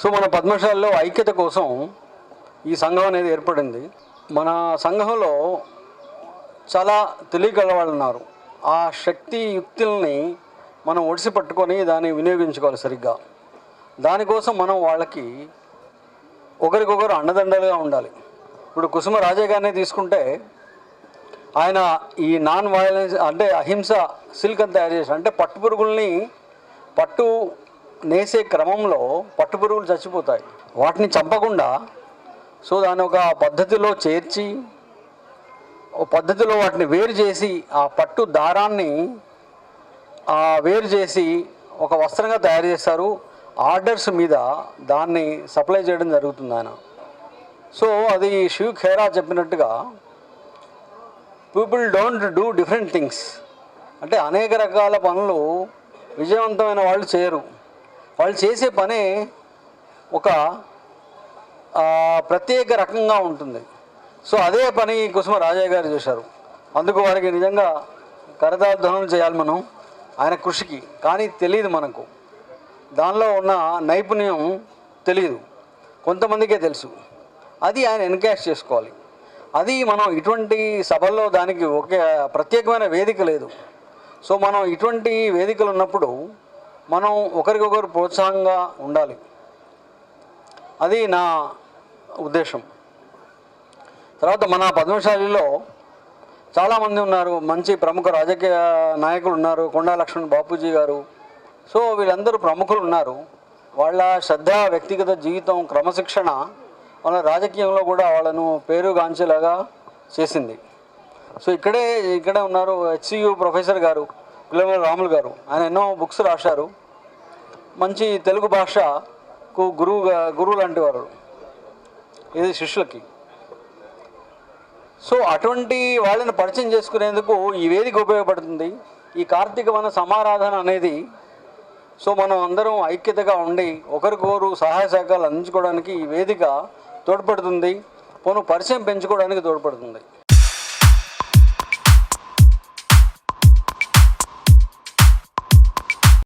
So మన పద్మశాలలో ఐక్యత కోసం ఈ సంఘం అనేది ఏర్పడింది. మన సంఘంలో చాలా తెలియగల వాళ్ళు ఉన్నారు ఆ శక్తి యుక్తుల్ని మనం ఒడిసి పట్టుకొని దాన్ని వినియోగించుకోవాలి సరిగ్గా. దానికోసం మనం వాళ్ళకి ఒకరికొకరు అండదండలుగా ఉండాలి. ఇప్పుడు కుసుమ రాజే గారిని తీసుకుంటే ఆయన ఈ నాన్ వయలెన్స్ అంటే అహింస సిల్క్ అని తయారు చేశారు. అంటే పట్టు పురుగుల్ని పట్టు నేసే క్రమంలో పట్టు పురుగులు చచ్చిపోతాయి. వాటిని చంపకుండా సో దాని ఒక పద్ధతిలో చేర్చి ఒక పద్ధతిలో వాటిని వేరు చేసి ఆ పట్టు దారాన్ని ఆ, వేరు చేసి ఒక వస్త్రంగా తయారు చేస్తారు. ఆర్డర్స్ మీద దాన్ని సప్లై చేయడం జరుగుతుంది ఆయన. సో అది శివ్ ఖేరా చెప్పినట్టుగా people don't do different things. అంటే అనేక రకాల పనులు విజయవంతమైన వాళ్ళు చేయరు. వాళ్ళు చేసే పని ఒక ప్రత్యేక రకంగా ఉంటుంది. సో అదే పని కుసుమ రాజయ్య గారు చేశారు. అందుకు వారికి నిజంగా కరదార్ధనం చేయాలి మనం ఆయన కృషికి. కానీ తెలియదు మనకు. దానిలో ఉన్న నైపుణ్యం తెలియదు కొంతమందికే తెలుసు. అది ఆయన ఎన్కాష్ చేసుకోవాలి. అది మనం ఇటువంటి సభల్లో దానికి ఒకే ప్రత్యేకమైన వేదిక లేదు. సో మనం ఇటువంటి వేదికలు ఉన్నప్పుడు మనం ఒకరికొకరు ప్రోత్సాహంగా ఉండాలి. అది నా ఉద్దేశం. తర్వాత మన పద్మశాలిలో చాలామంది ఉన్నారు. మంచి ప్రముఖ రాజకీయ నాయకులు ఉన్నారు. కొండా లక్ష్మణ్ బాపూజీ గారు. సో వీళ్ళందరూ ప్రముఖులు ఉన్నారు. వాళ్ళ శ్రద్ధ వ్యక్తిగత జీవితం క్రమశిక్షణ వాళ్ళ రాజకీయంలో కూడా వాళ్ళను పేరుగాంచేలాగా చేసింది. సో ఇక్కడే ఇక్కడే ఉన్నారు హెచ్సియు ప్రొఫెసర్ గారు. పిల్లల రాములు గారు. ఆయన ఎన్నో బుక్స్ రాశారు. మంచి తెలుగు భాషకు గురువు గురువు లాంటి వారు. ఇది శిష్యులకి. సో అటువంటి వాళ్ళని పరిచయం చేసుకునేందుకు ఈ వేదిక ఉపయోగపడుతుంది. ఈ కార్తీక వన సమారాధన అనేది సో మనం అందరం ఐక్యతగా ఉండి ఒకరికొకరు సహాయ సహకారాలు అందించుకోవడానికి ఈ వేదిక తోడ్పడుతుంది. పోను పరిచయం పెంచుకోవడానికి తోడ్పడుతుంది.